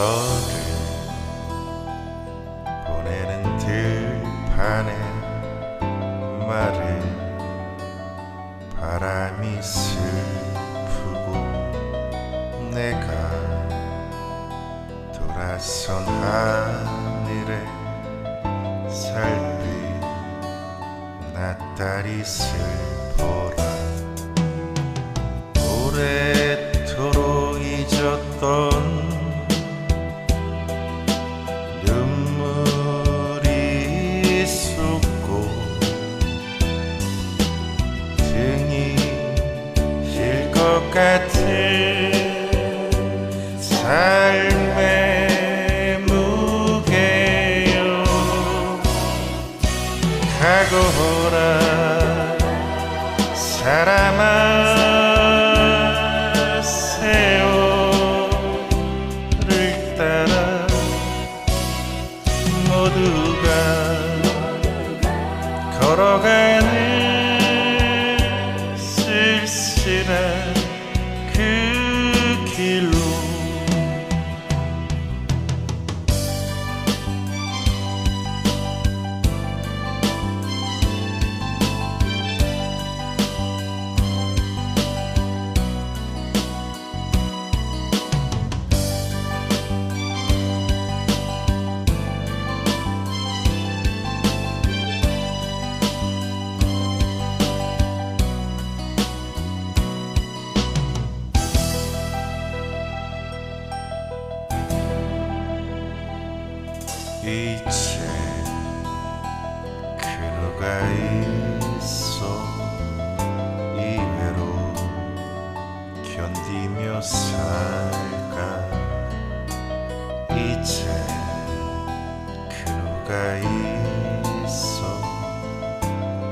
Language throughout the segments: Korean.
너를 보내는 들판에 마른 바람이 슬프고 내가 돌아선 하늘에 살빛 낯다리 슬퍼라. 오래도록 잊었던 같은 삶의 무게요 가거라 사람아 세월을 따라 모두가 걸어가는 쓸쓸한 그길 이제 그누가 있어 이외로 견디며 살까? 이제 그누가 있어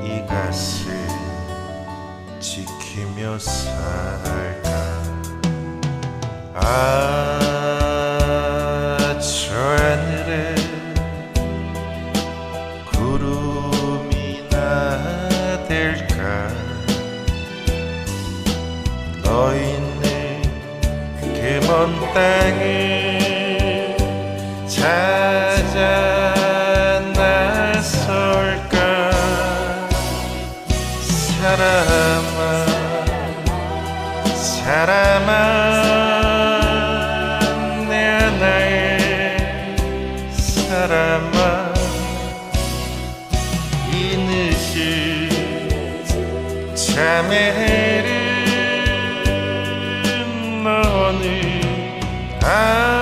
이 가슴 지키며 살까? 아, 저 하늘에 나댈까 너 있는 그먼 땅을 찾아 나설까? 사람아 사람아 밤에 흐른 너는 아